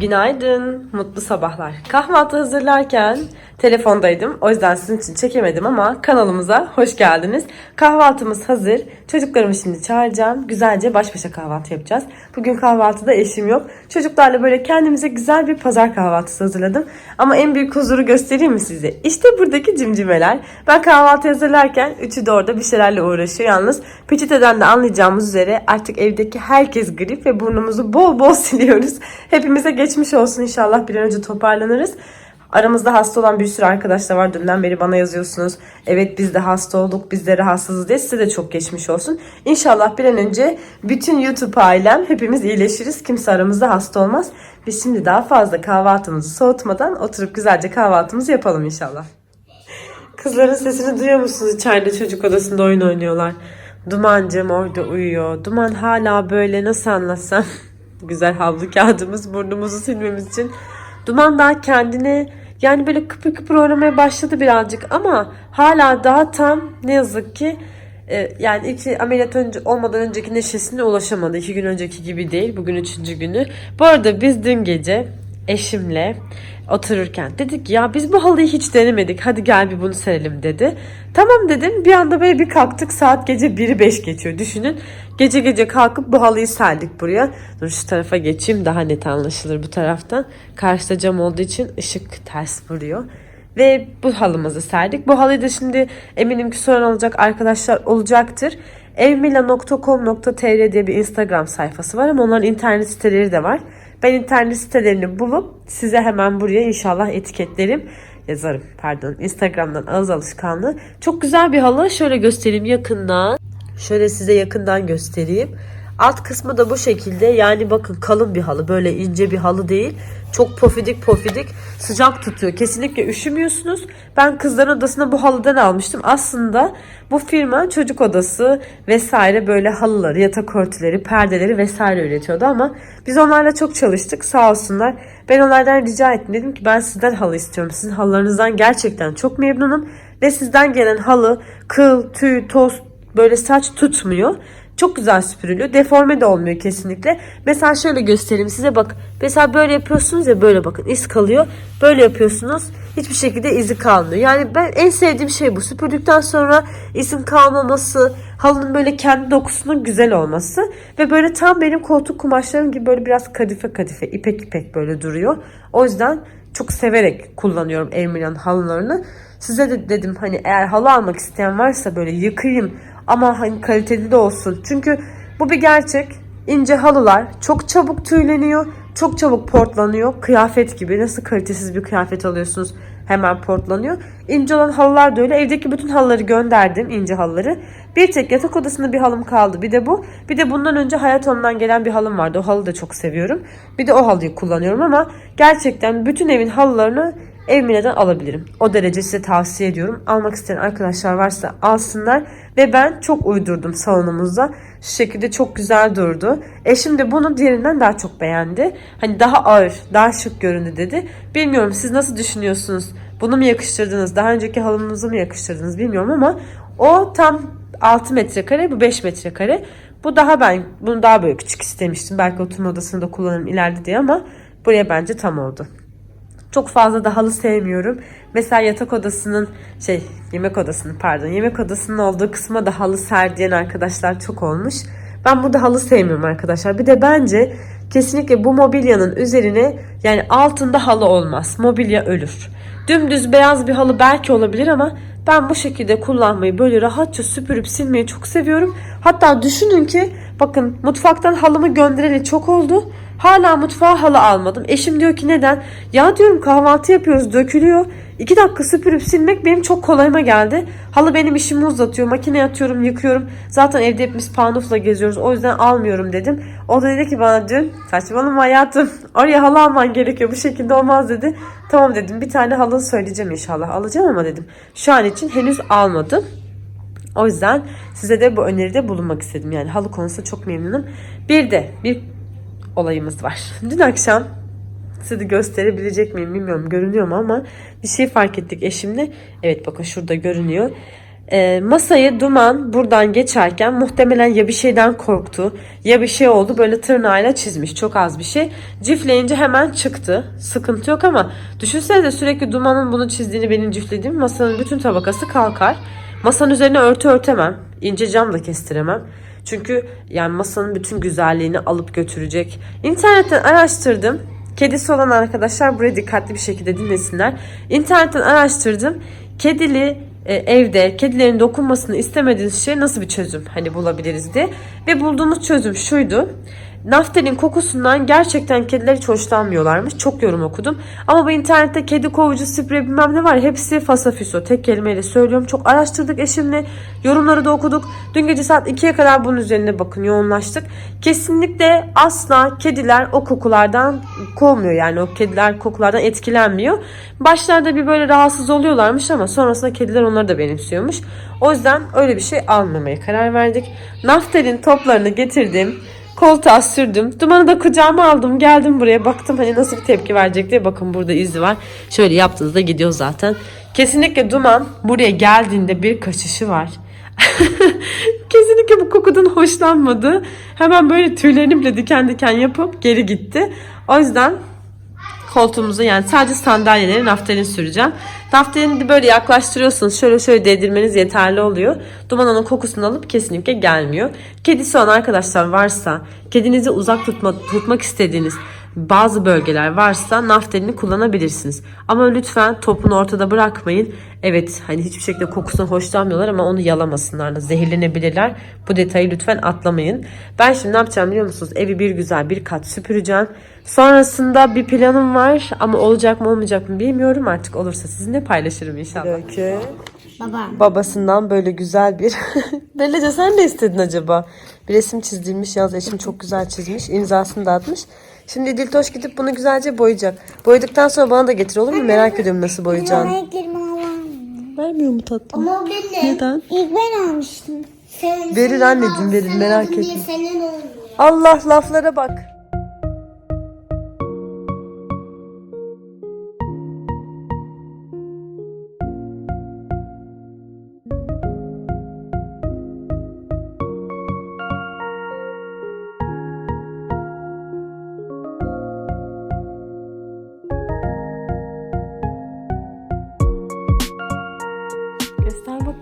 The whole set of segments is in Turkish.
Günaydın, mutlu sabahlar. Kahvaltı hazırlarken telefondaydım. O yüzden sizin için çekemedim ama kanalımıza hoş geldiniz. Kahvaltımız hazır. Çocuklarımı şimdi çağıracağım. Güzelce baş başa kahvaltı yapacağız. Bugün kahvaltıda eşim yok. Çocuklarla böyle kendimize güzel bir pazar kahvaltısı hazırladım. Ama en büyük huzuru göstereyim mi size? İşte buradaki cimcimeler. Ben kahvaltı hazırlarken üçü de orada bir şeylerle uğraşıyor. Yalnız peçeteden de anlayacağımız üzere artık evdeki herkes grip ve burnumuzu bol bol siliyoruz. Hepimize geçmiş olsun inşallah bir an önce toparlanırız. Aramızda hasta olan bir sürü arkadaş da var. Dünden beri bana yazıyorsunuz. Evet biz de hasta olduk, biz de rahatsızız diye size de çok geçmiş olsun. İnşallah bir an önce bütün YouTube ailem hepimiz iyileşiriz. Kimse aramızda hasta olmaz. Biz şimdi daha fazla kahvaltımızı soğutmadan oturup güzelce kahvaltımızı yapalım inşallah. Kızların sesini duyuyor musunuz? İçeride çocuk odasında oyun oynuyorlar. Dumancım orada uyuyor. Duman hala böyle nasıl anlatsam. Güzel havlu kağıdımız burnumuzu silmemiz için. Duman daha kendini yani böyle kıpır kıpır oynamaya başladı birazcık ama hala daha tam ne yazık ki e, yani ilk ameliyat önce olmadan önceki neşesine ulaşamadı. İki gün önceki gibi değil. Bugün üçüncü günü. Bu arada biz dün gece eşimle otururken dedik ya biz bu halıyı hiç denemedik hadi gel bir bunu serelim dedi. Tamam dedim bir anda böyle bir kalktık saat gece 1'i 5 geçiyor düşünün. Gece gece kalkıp bu halıyı serdik buraya. Dur şu tarafa geçeyim daha net anlaşılır bu taraftan. Karşıda cam olduğu için ışık ters vuruyor. Ve bu halımızı serdik. Bu halıyı da şimdi eminim ki soran olacak arkadaşlar olacaktır. evmila.com.tr diye bir Instagram sayfası var ama onların internet siteleri de var. Ben internet sitelerini bulup size hemen buraya inşallah etiketlerim yazarım. Pardon Instagram'dan ağız alışkanlığı. Çok güzel bir halı. Şöyle göstereyim yakından. Şöyle size yakından göstereyim. Alt kısmı da bu şekilde. Yani bakın kalın bir halı. Böyle ince bir halı değil. Çok pofidik pofidik. Sıcak tutuyor. Kesinlikle üşümüyorsunuz. Ben kızların odasına bu halıdan almıştım. Aslında bu firma çocuk odası vesaire böyle halıları, yatak örtüleri, perdeleri vesaire üretiyordu ama biz onlarla çok çalıştık. Sağ olsunlar. Ben onlardan rica ettim. Dedim ki ben sizden halı istiyorum. Sizin halılarınızdan gerçekten çok memnunum. Ve sizden gelen halı, kıl, tüy, toz, böyle saç tutmuyor. Çok güzel süpürülüyor. Deforme de olmuyor kesinlikle. Mesela şöyle göstereyim size bak. Mesela böyle yapıyorsunuz ya böyle bakın iz kalıyor. Böyle yapıyorsunuz. Hiçbir şekilde izi kalmıyor. Yani ben en sevdiğim şey bu. Süpürdükten sonra izin kalmaması, halının böyle kendi dokusunun güzel olması ve böyle tam benim koltuk kumaşlarım gibi böyle biraz kadife kadife, ipek ipek böyle duruyor. O yüzden çok severek kullanıyorum Ermilan halılarını. Size de dedim hani eğer halı almak isteyen varsa böyle yıkayayım ama hani kaliteli de olsun. Çünkü bu bir gerçek. İnce halılar çok çabuk tüyleniyor, çok çabuk portlanıyor. Kıyafet gibi nasıl kalitesiz bir kıyafet alıyorsunuz hemen portlanıyor. İnce olan halılar da öyle. Evdeki bütün halıları gönderdim ince halıları. Bir tek yatak odasında bir halım kaldı. Bir de bu. Bir de bundan önce Hayaton'dan gelen bir halım vardı. O halı da çok seviyorum. Bir de o halıyı kullanıyorum ama gerçekten bütün evin halılarını Evmine'den alabilirim. O derece size tavsiye ediyorum. Almak isteyen arkadaşlar varsa alsınlar. Ve ben çok uydurdum salonumuzda. Şu şekilde çok güzel durdu. Eşim de bunu diğerinden daha çok beğendi. Hani daha ağır, daha şık göründü dedi. Bilmiyorum siz nasıl düşünüyorsunuz? Bunu mu yakıştırdınız? Daha önceki halınızı mı yakıştırdınız bilmiyorum ama o tam 6 metrekare, bu 5 metrekare. Bu daha ben, bunu daha böyle küçük istemiştim. Belki oturma odasında kullanırım ileride diye ama buraya bence tam oldu. Çok fazla da halı sevmiyorum. Mesela yatak odasının şey yemek odasının pardon yemek odasının olduğu kısma da halı ser diyen arkadaşlar çok olmuş. Ben burada halı sevmiyorum arkadaşlar. Bir de bence kesinlikle bu mobilyanın üzerine yani altında halı olmaz. Mobilya ölür. Dümdüz beyaz bir halı belki olabilir ama ben bu şekilde kullanmayı böyle rahatça süpürüp silmeyi çok seviyorum. Hatta düşünün ki bakın mutfaktan halımı göndereli çok oldu. Hala mutfağa halı almadım. Eşim diyor ki neden? Ya diyorum kahvaltı yapıyoruz dökülüyor. İki dakika süpürüp silmek benim çok kolayıma geldi. Halı benim işimi uzatıyor. Makine atıyorum yıkıyorum. Zaten evde hepimiz panufla geziyoruz. O yüzden almıyorum dedim. O da dedi ki bana dün saçmalama hayatım. Oraya halı alman gerekiyor. Bu şekilde olmaz dedi. Tamam dedim bir tane halı söyleyeceğim inşallah. Alacağım ama dedim. Şu an için henüz almadım. O yüzden size de bu öneride bulunmak istedim. Yani halı konusunda çok memnunum. Bir de bir olayımız var. Dün akşam size de gösterebilecek miyim bilmiyorum görünüyor mu ama bir şey fark ettik eşimle. Evet bakın şurada görünüyor. e, masayı duman buradan geçerken muhtemelen ya bir şeyden korktu ya bir şey oldu böyle tırnağıyla çizmiş çok az bir şey. Cifleyince hemen çıktı. Sıkıntı yok ama düşünsenize sürekli dumanın bunu çizdiğini benim ciflediğim masanın bütün tabakası kalkar. Masanın üzerine örtü örtemem. ince cam da kestiremem. Çünkü yani masanın bütün güzelliğini alıp götürecek. İnternetten araştırdım. Kedisi olan arkadaşlar buraya dikkatli bir şekilde dinlesinler. İnternetten araştırdım. Kedili e, evde kedilerin dokunmasını istemediğiniz şey nasıl bir çözüm hani bulabiliriz diye. Ve bulduğumuz çözüm şuydu. Naftalin kokusundan gerçekten kediler hiç hoşlanmıyorlarmış. Çok yorum okudum. Ama bu internette kedi kovucu sprey bilmem ne var. Hepsi fasafiso. Tek kelimeyle söylüyorum. Çok araştırdık eşimle. Yorumları da okuduk. Dün gece saat 2'ye kadar bunun üzerine bakın yoğunlaştık. Kesinlikle asla kediler o kokulardan kovmuyor. Yani o kediler kokulardan etkilenmiyor. Başlarda bir böyle rahatsız oluyorlarmış ama sonrasında kediler onları da benimsiyormuş. O yüzden öyle bir şey almamaya karar verdik. Naftalin toplarını getirdim. Koltuğa sürdüm. Dumanı da kucağıma aldım. Geldim buraya baktım hani nasıl bir tepki verecek diye. Bakın burada izi var. Şöyle yaptığınızda gidiyor zaten. Kesinlikle Duman buraya geldiğinde bir kaçışı var. Kesinlikle bu kokudan hoşlanmadı. Hemen böyle tüylerini bile diken diken yapıp geri gitti. O yüzden koltuğumuza yani sadece sandalyeleri naftalin süreceğim. Naftalini de böyle yaklaştırıyorsunuz. Şöyle şöyle değdirmeniz yeterli oluyor. Duman onun kokusunu alıp kesinlikle gelmiyor. Kedisi olan arkadaşlar varsa, kedinizi uzak tutma, tutmak istediğiniz bazı bölgeler varsa naftalini kullanabilirsiniz. Ama lütfen topunu ortada bırakmayın. Evet hani hiçbir şekilde kokusundan hoşlanmıyorlar ama onu yalamasınlar da zehirlenebilirler. Bu detayı lütfen atlamayın. Ben şimdi ne yapacağım biliyor musunuz? Evi bir güzel bir kat süpüreceğim. Sonrasında bir planım var ama olacak mı olmayacak mı bilmiyorum. Artık olursa sizinle paylaşırım inşallah. Öykü Baba. babasından böyle güzel bir... Bellece sen ne istedin acaba? Bir resim çizdirmiş yalnız eşim çok güzel çizmiş. imzasını da atmış. Şimdi Diltoş gidip bunu güzelce boyayacak. Boyadıktan sonra bana da getir olur mu? Merak ediyorum nasıl boyayacağını. Vermiyor mu tatlım? Ama benim. Neden? İlk ben almıştım. Sen, Verir anneciğim, verir, merak etme. Senin olmuyor. Allah laflara bak.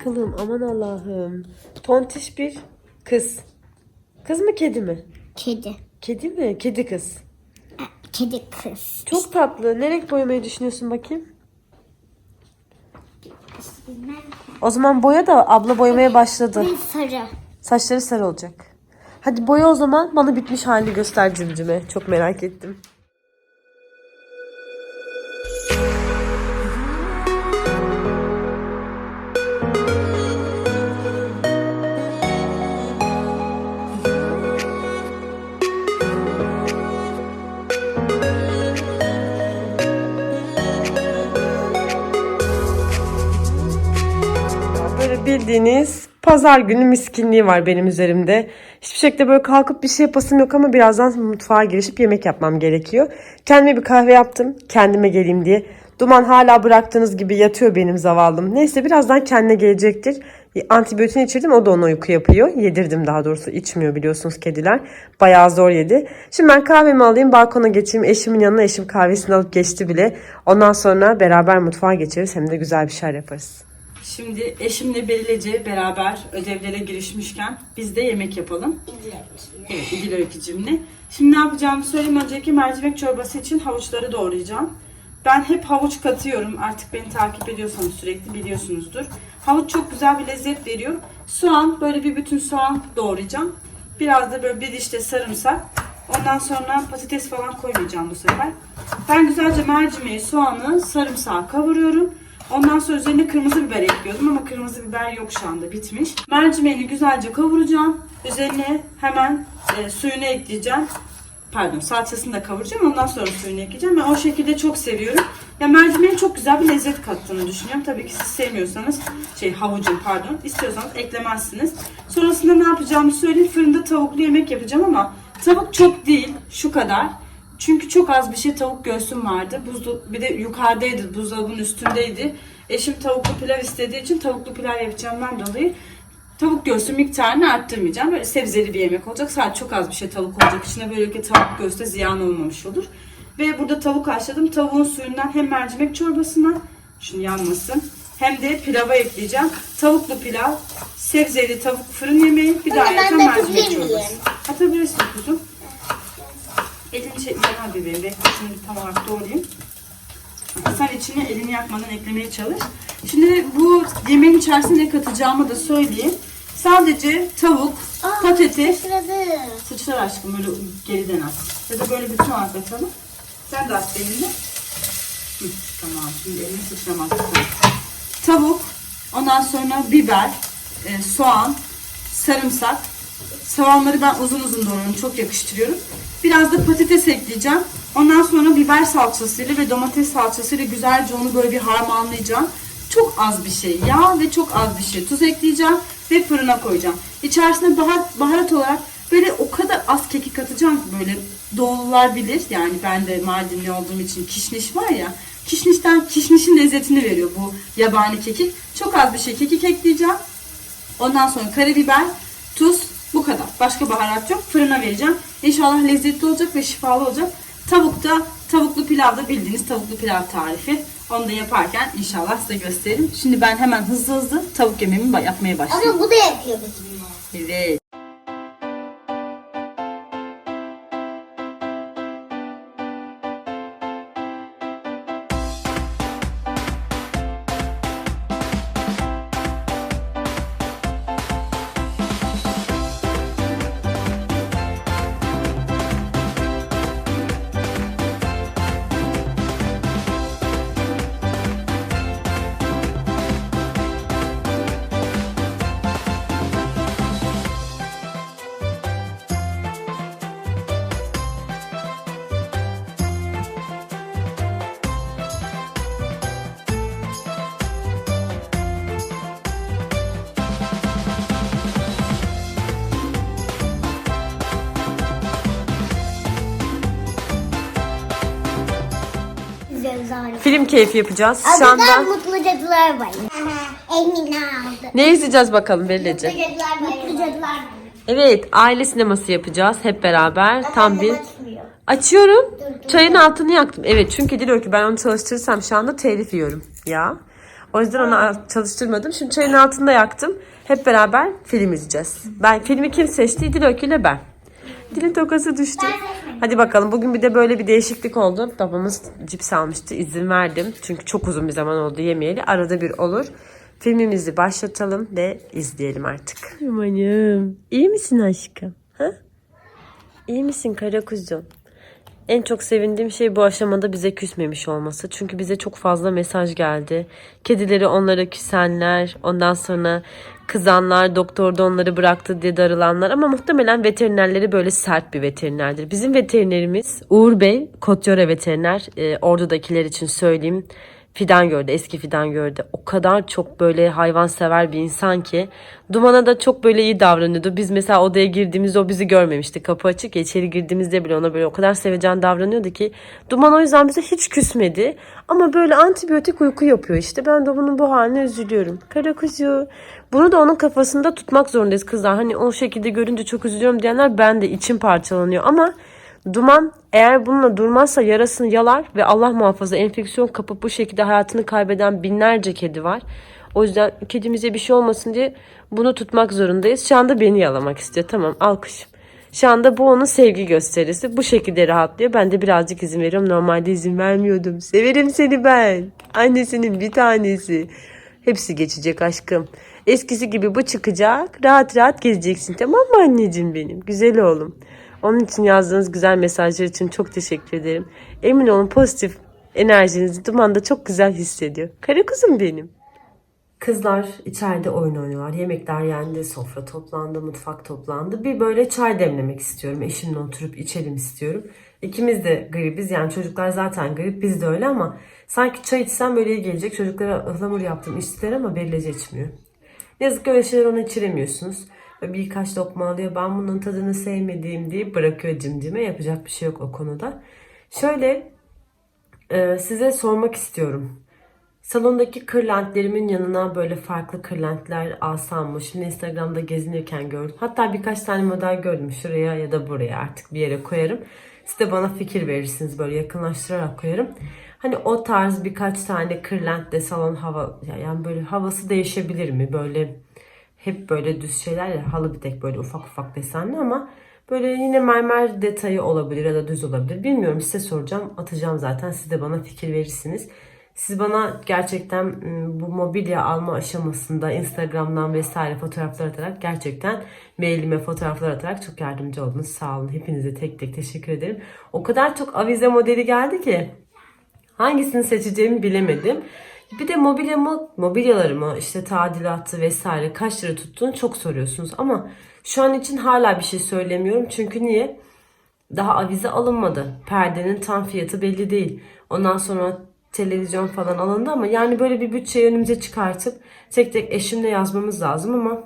Bakalım aman Allah'ım. Tontiş bir kız. Kız mı kedi mi? Kedi. Kedi mi? Kedi kız. Kedi kız. Çok tatlı. Ne renk boyamayı düşünüyorsun bakayım? Bilmem. O zaman boya da abla boyamaya başladı. Sarı. Saçları sarı olacak. Hadi boya o zaman bana bitmiş halini göster cimcime. Çok merak ettim. Bildiğiniz pazar günü miskinliği var benim üzerimde. Hiçbir şekilde böyle kalkıp bir şey yapasım yok ama birazdan mutfağa girişip yemek yapmam gerekiyor. Kendime bir kahve yaptım kendime geleyim diye. Duman hala bıraktığınız gibi yatıyor benim zavallım. Neyse birazdan kendine gelecektir. Antibiyotin içirdim o da ona uyku yapıyor. Yedirdim daha doğrusu içmiyor biliyorsunuz kediler. Bayağı zor yedi. Şimdi ben kahvemi alayım balkona geçeyim. Eşimin yanına eşim kahvesini alıp geçti bile. Ondan sonra beraber mutfağa geçeriz hem de güzel bir şeyler yaparız. Şimdi eşimle Berilece beraber ödevlere girişmişken biz de yemek yapalım. Evet, İdil Öykücüğümle. Şimdi ne yapacağımı söyleyeyim. Önceki mercimek çorbası için havuçları doğrayacağım. Ben hep havuç katıyorum. Artık beni takip ediyorsanız sürekli biliyorsunuzdur. Havuç çok güzel bir lezzet veriyor. Soğan, böyle bir bütün soğan doğrayacağım. Biraz da böyle bir diş de sarımsak. Ondan sonra patates falan koymayacağım bu sefer. Ben güzelce mercimeği, soğanı, sarımsağı kavuruyorum. Ondan sonra üzerine kırmızı biber ekliyordum ama kırmızı biber yok şu anda bitmiş. Mercimeğini güzelce kavuracağım. Üzerine hemen e, suyunu ekleyeceğim. Pardon salçasını da kavuracağım ondan sonra suyunu ekleyeceğim. Ben o şekilde çok seviyorum. Ya mercimeğin çok güzel bir lezzet kattığını düşünüyorum. Tabii ki siz sevmiyorsanız şey havucun pardon istiyorsanız eklemezsiniz. Sonrasında ne yapacağımı söyleyeyim. Fırında tavuklu yemek yapacağım ama tavuk çok değil şu kadar. Çünkü çok az bir şey tavuk göğsüm vardı. Buzlu, bir de yukarıdaydı, buzdolabının üstündeydi. Eşim tavuklu pilav istediği için tavuklu pilav yapacağımdan dolayı tavuk göğsü miktarını arttırmayacağım. Böyle sebzeli bir yemek olacak. Sadece çok az bir şey tavuk olacak. İçine böylelikle tavuk göğsü de ziyan olmamış olur. Ve burada tavuk haşladım. Tavuğun suyundan hem mercimek çorbasına, şunu yanmasın, hem de pilava ekleyeceğim. Tavuklu pilav, sebzeli tavuk fırın yemeği, bir daha ben ayrıca de mercimek çorbası. Atabilirsin kuzum. Elini çekmeden hadi bebeğim. Bekle şimdi tam olarak doğrayayım. Sen içine elini yakmadan eklemeye çalış. Şimdi bu yemeğin içerisine ne katacağımı da söyleyeyim. Sadece tavuk, patates, Sıradı. sıçrar aşkım böyle geriden at. Ya da böyle bütün olarak atalım. Sen de at elini. Hı, tamam şimdi elini sıçramaz. Tavuk, ondan sonra biber, e, soğan, sarımsak. Soğanları ben uzun uzun doğruyorum. Çok yakıştırıyorum. Biraz da patates ekleyeceğim. Ondan sonra biber salçasıyla ve domates salçasıyla güzelce onu böyle bir harmanlayacağım. Çok az bir şey. Yağ ve çok az bir şey. Tuz ekleyeceğim ve fırına koyacağım. İçerisine baharat, baharat olarak böyle o kadar az kekik atacağım ki böyle doğulular bilir. Yani ben de Mardinli olduğum için kişniş var ya. Kişnişten kişnişin lezzetini veriyor bu yabani kekik. Çok az bir şey kekik ekleyeceğim. Ondan sonra karabiber, tuz bu kadar. Başka baharat yok. Fırına vereceğim. İnşallah lezzetli olacak ve şifalı olacak. Tavukta tavuklu pilavda bildiğiniz tavuklu pilav tarifi. Onu da yaparken inşallah size gösteririm. Şimdi ben hemen hızlı hızlı tavuk yemeğimi yapmaya başlayayım. Ama bu da yapıyor bizimle. Evet. Film keyfi yapacağız. Şu anda Mutlu Cadılar Bayramı. Emine aldı. ne izleyeceğiz bakalım Belleci? Cadılar Bayramı. Mutlu Cadılar Bayramı. Evet, aile sineması yapacağız hep beraber. Tam bir Açmıyor. Açıyorum. Çayın altını yaktım. Evet çünkü diyor ki ben onu çalıştırırsam şu anda telif yiyorum ya. O yüzden onu çalıştırmadım. Şimdi çayın altında yaktım. Hep beraber film izleyeceğiz. Ben filmi kim seçti? Diloki ile ben. Dilin tokası düştü. Hadi bakalım bugün bir de böyle bir değişiklik oldu. Babamız cips almıştı. İzin verdim. Çünkü çok uzun bir zaman oldu yemeyeli. Arada bir olur. Filmimizi başlatalım ve izleyelim artık. Amanım. İyi misin aşkım? Ha? İyi misin kara kuzum? En çok sevindiğim şey bu aşamada bize küsmemiş olması. Çünkü bize çok fazla mesaj geldi. Kedileri onlara küsenler, ondan sonra kızanlar, doktorda onları bıraktı diye darılanlar. Ama muhtemelen veterinerleri böyle sert bir veterinerdir. Bizim veterinerimiz Uğur Bey, Kotyora veteriner. Ee, ordudakiler için söyleyeyim. Fidan gördü, eski fidan gördü. O kadar çok böyle hayvan sever bir insan ki. Duman'a da çok böyle iyi davranıyordu. Biz mesela odaya girdiğimizde o bizi görmemişti. Kapı açık ya içeri girdiğimizde bile ona böyle o kadar sevecen davranıyordu ki. Duman o yüzden bize hiç küsmedi. Ama böyle antibiyotik uyku yapıyor işte. Ben de bunun bu haline üzülüyorum. Kara kuzu. Bunu da onun kafasında tutmak zorundayız kızlar. Hani o şekilde görünce çok üzülüyorum diyenler ben de içim parçalanıyor. Ama Duman eğer bununla durmazsa yarasını yalar ve Allah muhafaza enfeksiyon kapıp bu şekilde hayatını kaybeden binlerce kedi var. O yüzden kedimize bir şey olmasın diye bunu tutmak zorundayız. Şu anda beni yalamak istiyor. Tamam alkış. Şu anda bu onun sevgi gösterisi. Bu şekilde rahatlıyor. Ben de birazcık izin veriyorum. Normalde izin vermiyordum. Severim seni ben. Annesinin bir tanesi. Hepsi geçecek aşkım. Eskisi gibi bu çıkacak. Rahat rahat gezeceksin. Tamam mı anneciğim benim? Güzel oğlum. Onun için yazdığınız güzel mesajlar için çok teşekkür ederim. Emin olun pozitif enerjinizi dumanda çok güzel hissediyor. Kara kuzum benim. Kızlar içeride oyun oynuyorlar. Yemekler yendi, sofra toplandı, mutfak toplandı. Bir böyle çay demlemek istiyorum. Eşimle oturup içelim istiyorum. İkimiz de gribiz. Yani çocuklar zaten grip, biz de öyle ama sanki çay içsem böyle iyi gelecek. Çocuklara ıhlamur yaptım, içtiler ama belirlece içmiyor. Ne yazık ki öyle şeyler ona içiremiyorsunuz. Birkaç lokma alıyor. Ben bunun tadını sevmediğim diye bırakıyor cimcime. Yapacak bir şey yok o konuda. Şöyle e, size sormak istiyorum. Salondaki kırlentlerimin yanına böyle farklı kırlentler alsam mı? Şimdi Instagram'da gezinirken gördüm. Hatta birkaç tane model gördüm. Şuraya ya da buraya artık bir yere koyarım. Siz de bana fikir verirsiniz. Böyle yakınlaştırarak koyarım. Hani o tarz birkaç tane kırlentle salon hava yani böyle havası değişebilir mi? Böyle hep böyle düz şeyler ya halı bir tek böyle ufak ufak desenli ama böyle yine mermer detayı olabilir ya da düz olabilir. Bilmiyorum size soracağım. Atacağım zaten. Siz de bana fikir verirsiniz. Siz bana gerçekten ım, bu mobilya alma aşamasında Instagram'dan vesaire fotoğraflar atarak gerçekten mailime fotoğraflar atarak çok yardımcı oldunuz. Sağ olun. Hepinize tek tek teşekkür ederim. O kadar çok avize modeli geldi ki hangisini seçeceğimi bilemedim. Bir de mobilyamı, mobilyalarımı işte tadilatı vesaire kaç lira tuttuğunu çok soruyorsunuz. Ama şu an için hala bir şey söylemiyorum. Çünkü niye? Daha avize alınmadı. Perdenin tam fiyatı belli değil. Ondan sonra televizyon falan alındı ama yani böyle bir bütçeyi önümüze çıkartıp tek tek eşimle yazmamız lazım ama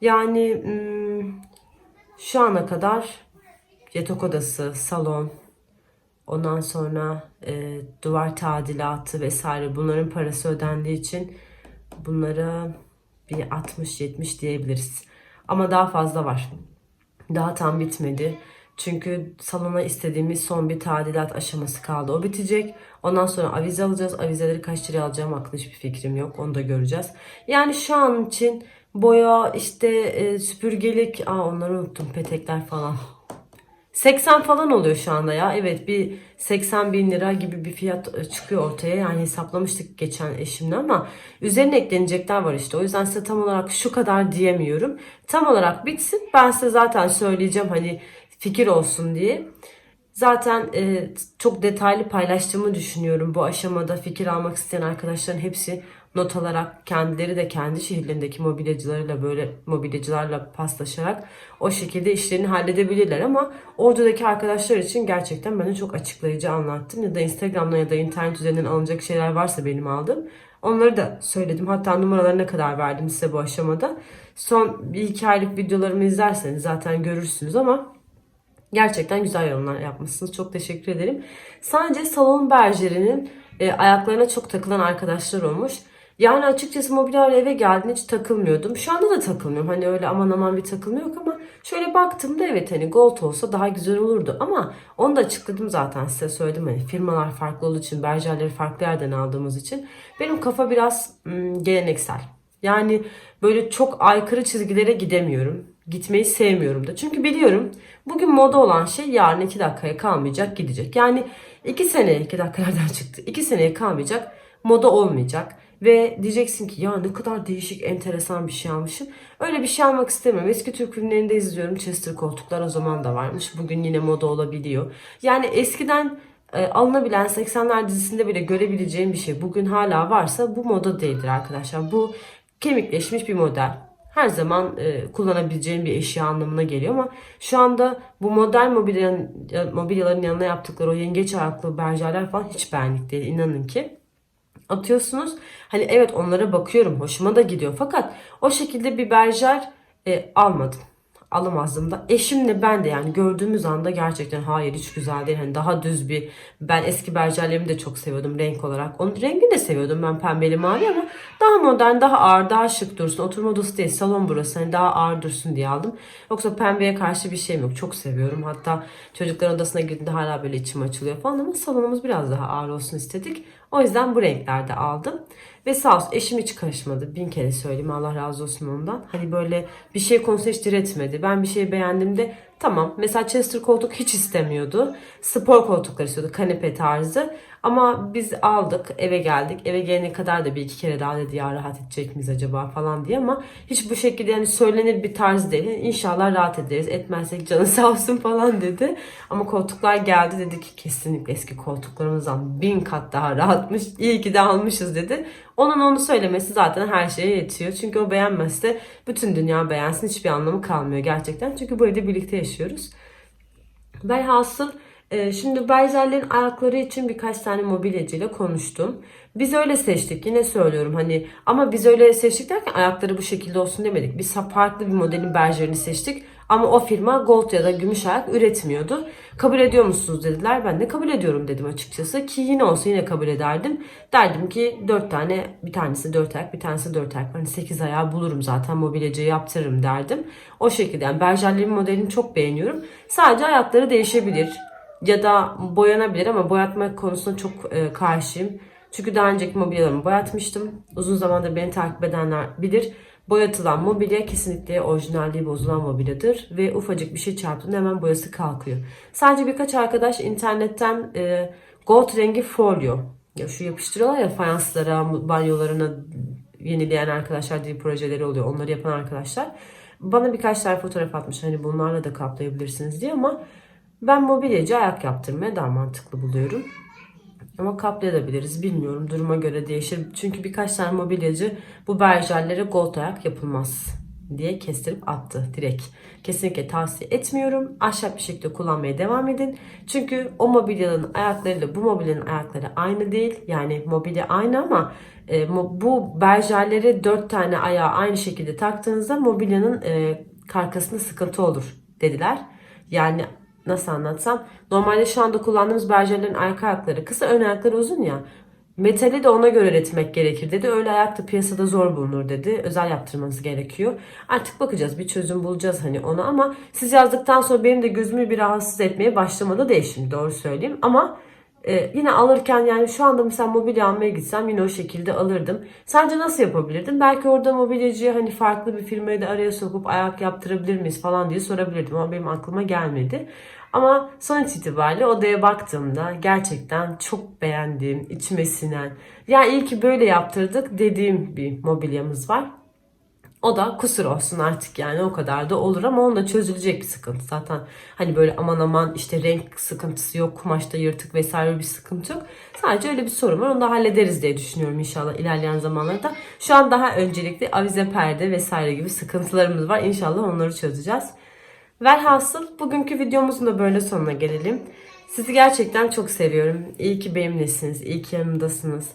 yani hmm, şu ana kadar yatak odası, salon, Ondan sonra e, duvar tadilatı vesaire bunların parası ödendiği için bunlara bir 60-70 diyebiliriz. Ama daha fazla var. Daha tam bitmedi. Çünkü salona istediğimiz son bir tadilat aşaması kaldı. O bitecek. Ondan sonra avize alacağız. Avizeleri kaç liraya alacağım hakkında hiçbir fikrim yok. Onu da göreceğiz. Yani şu an için boya işte e, süpürgelik. Aa onları unuttum. Petekler falan. 80 falan oluyor şu anda ya. Evet bir 80 bin lira gibi bir fiyat e, çıkıyor ortaya. Yani hesaplamıştık geçen eşimle ama üzerine eklenecekler var işte. O yüzden size tam olarak şu kadar diyemiyorum. Tam olarak bitsin. Ben size zaten söyleyeceğim hani fikir olsun diye. Zaten e, çok detaylı paylaştığımı düşünüyorum. Bu aşamada fikir almak isteyen arkadaşların hepsi not alarak kendileri de kendi şehirlerindeki mobilyacılarıyla böyle mobilyacılarla paslaşarak o şekilde işlerini halledebilirler ama oradaki arkadaşlar için gerçekten ben çok açıklayıcı anlattım ya da Instagram'dan ya da internet üzerinden alınacak şeyler varsa benim aldığım onları da söyledim. Hatta numaralarına kadar verdim size bu aşamada. Son bir iki aylık videolarımı izlerseniz zaten görürsünüz ama Gerçekten güzel yorumlar yapmışsınız. Çok teşekkür ederim. Sadece salon berjerinin e, ayaklarına çok takılan arkadaşlar olmuş. Yani açıkçası mobilyayla eve geldiğinde hiç takılmıyordum. Şu anda da takılmıyorum. Hani öyle aman aman bir takılma yok ama şöyle baktığımda evet hani gold olsa daha güzel olurdu. Ama onu da açıkladım zaten size söyledim. Hani firmalar farklı olduğu için, berjerleri farklı yerden aldığımız için. Benim kafa biraz ım, geleneksel. Yani böyle çok aykırı çizgilere gidemiyorum. Gitmeyi sevmiyorum da. Çünkü biliyorum bugün moda olan şey yarın iki dakikaya kalmayacak gidecek. Yani iki seneye iki dakikalardan çıktı. iki seneye kalmayacak moda olmayacak. Ve diyeceksin ki ya ne kadar değişik enteresan bir şey almışım. Öyle bir şey almak istemiyorum. Eski Türk filmlerinde izliyorum. Chester koltuklar o zaman da varmış. Bugün yine moda olabiliyor. Yani eskiden e, alınabilen 80'ler dizisinde bile görebileceğim bir şey bugün hala varsa bu moda değildir arkadaşlar. Bu kemikleşmiş bir model. Her zaman e, kullanabileceğim bir eşya anlamına geliyor ama şu anda bu modern mobilyanın, mobilyaların yanına yaptıkları o yengeç ayaklı berjerler falan hiç benlik değil inanın ki atıyorsunuz. Hani evet onlara bakıyorum hoşuma da gidiyor fakat o şekilde bir berjer e, almadım. Alamazdım da. Eşimle ben de yani gördüğümüz anda gerçekten hayır hiç güzel değil. Hani daha düz bir ben eski berjerlerimi de çok seviyordum renk olarak. Onun rengini de seviyordum ben pembeli mavi ama daha modern, daha ağır, daha şık dursun. Oturma odası değil, salon burası. Hani daha ağır dursun diye aldım. Yoksa pembeye karşı bir şeyim yok. Çok seviyorum. Hatta çocukların odasına girdiğinde hala böyle içim açılıyor falan ama salonumuz biraz daha ağır olsun istedik. O yüzden bu renklerde aldım. Ve sağ olsun eşim hiç karışmadı. Bin kere söyleyeyim Allah razı olsun ondan. Hani böyle bir şey konusunda hiç diretmedi. Ben bir şey beğendiğimde tamam. Mesela Chester koltuk hiç istemiyordu. Spor koltuklar istiyordu. Kanepe tarzı. Ama biz aldık eve geldik. Eve gelene kadar da bir iki kere daha dedi ya rahat edecek miyiz acaba falan diye ama hiç bu şekilde yani söylenir bir tarz değil. İnşallah rahat ederiz. Etmezsek canı sağ olsun falan dedi. Ama koltuklar geldi dedi ki kesinlikle eski koltuklarımızdan bin kat daha rahatmış. İyi ki de almışız dedi. Onun onu söylemesi zaten her şeye yetiyor. Çünkü o beğenmezse bütün dünya beğensin hiçbir anlamı kalmıyor gerçekten. Çünkü bu evde birlikte yaşıyoruz. Velhasıl şimdi berjerlerin ayakları için birkaç tane mobilyacıyla konuştum. Biz öyle seçtik yine söylüyorum hani ama biz öyle seçtik derken ayakları bu şekilde olsun demedik. Biz farklı bir modelin berjerini seçtik. Ama o firma gold ya da gümüş ayak üretmiyordu. Kabul ediyor musunuz dediler. Ben de kabul ediyorum dedim açıkçası. Ki yine olsa yine kabul ederdim. Derdim ki 4 tane bir tanesi 4 ayak bir tanesi 4 ayak. Hani 8 ayağı bulurum zaten mobilyacıya yaptırırım derdim. O şekilde yani Berger'lerin modelini çok beğeniyorum. Sadece ayakları değişebilir. Ya da boyanabilir ama boyatma konusunda çok e, karşıyım. Çünkü daha önceki mobilyalarımı boyatmıştım. Uzun zamandır beni takip edenler bilir. Boyatılan mobilya kesinlikle orijinalliği bozulan mobilyadır. Ve ufacık bir şey çarptığında hemen boyası kalkıyor. Sadece birkaç arkadaş internetten e, gold rengi folyo. Ya şu yapıştırıyorlar ya fayanslara, banyolarına yenileyen arkadaşlar diye projeleri oluyor. Onları yapan arkadaşlar. Bana birkaç tane fotoğraf atmış. Hani bunlarla da kaplayabilirsiniz diye ama ben mobilyacı ayak yaptırmaya daha mantıklı buluyorum. Ama kaplayabiliriz bilmiyorum duruma göre değişir. Çünkü birkaç tane mobilyacı bu berjerlere gold ayak yapılmaz diye kestirip attı direkt. Kesinlikle tavsiye etmiyorum. Ahşap bir şekilde kullanmaya devam edin. Çünkü o mobilyanın ayaklarıyla bu mobilyanın ayakları aynı değil. Yani mobilya aynı ama e, bu berjerlere 4 tane ayağı aynı şekilde taktığınızda mobilyanın e, karkasında sıkıntı olur dediler. Yani nasıl anlatsam normalde şu anda kullandığımız berjerlerin arka ayakları kısa ön ayakları uzun ya metali de ona göre üretmek gerekir dedi. Öyle ayak da piyasada zor bulunur dedi. Özel yaptırmanız gerekiyor. Artık bakacağız bir çözüm bulacağız hani ona ama siz yazdıktan sonra benim de gözümü bir rahatsız etmeye başlamadı değil şimdi doğru söyleyeyim ama e, yine alırken yani şu anda mesela mobilya almaya gitsem yine o şekilde alırdım. Sence nasıl yapabilirdim? Belki orada mobilyacıya hani farklı bir firmayı da araya sokup ayak yaptırabilir miyiz falan diye sorabilirdim ama benim aklıma gelmedi. Ama sonuç itibariyle odaya baktığımda gerçekten çok beğendiğim, içime sinen, ya iyi ki böyle yaptırdık dediğim bir mobilyamız var. O da kusur olsun artık yani o kadar da olur ama onunla çözülecek bir sıkıntı zaten. Hani böyle aman aman işte renk sıkıntısı yok, kumaşta yırtık vesaire bir sıkıntı yok. Sadece öyle bir sorun var onu da hallederiz diye düşünüyorum inşallah ilerleyen zamanlarda. Şu an daha öncelikli avize perde vesaire gibi sıkıntılarımız var. İnşallah onları çözeceğiz. Velhasıl bugünkü videomuzun da böyle sonuna gelelim. Sizi gerçekten çok seviyorum. İyi ki benimlesiniz, iyi ki yanımdasınız.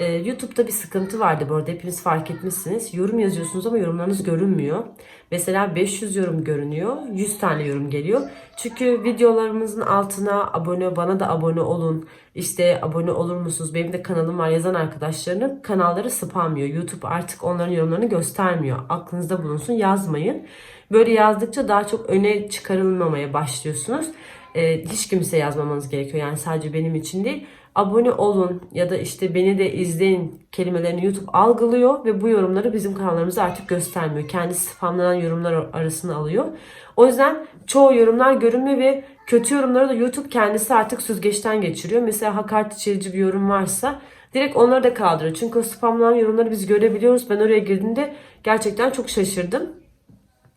Ee, YouTube'da bir sıkıntı vardı bu arada hepiniz fark etmişsiniz. Yorum yazıyorsunuz ama yorumlarınız görünmüyor. Mesela 500 yorum görünüyor, 100 tane yorum geliyor. Çünkü videolarımızın altına abone, bana da abone olun. İşte abone olur musunuz? Benim de kanalım var yazan arkadaşlarının kanalları spamlıyor. YouTube artık onların yorumlarını göstermiyor. Aklınızda bulunsun yazmayın. Böyle yazdıkça daha çok öne çıkarılmamaya başlıyorsunuz. Ee, hiç kimse yazmamanız gerekiyor. Yani sadece benim için değil. Abone olun ya da işte beni de izleyin kelimelerini YouTube algılıyor ve bu yorumları bizim kanallarımıza artık göstermiyor. Kendi spamlanan yorumlar arasına alıyor. O yüzden çoğu yorumlar görünmüyor ve kötü yorumları da YouTube kendisi artık süzgeçten geçiriyor. Mesela hakaret içerici bir yorum varsa direkt onları da kaldırıyor. Çünkü o spamlanan yorumları biz görebiliyoruz. Ben oraya girdiğimde gerçekten çok şaşırdım.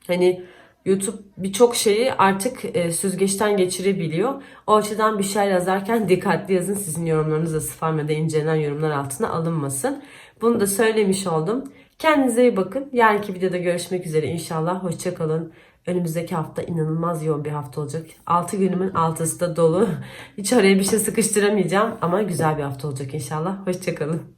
Hani YouTube birçok şeyi artık e, süzgeçten geçirebiliyor. O açıdan bir şeyler yazarken dikkatli yazın. Sizin yorumlarınız da spam ya da incelenen yorumlar altına alınmasın. Bunu da söylemiş oldum. Kendinize iyi bakın. Yarınki videoda görüşmek üzere inşallah. Hoşçakalın. Önümüzdeki hafta inanılmaz yoğun bir hafta olacak. 6 günümün 6'sı da dolu. Hiç araya bir şey sıkıştıramayacağım ama güzel bir hafta olacak inşallah. Hoşçakalın.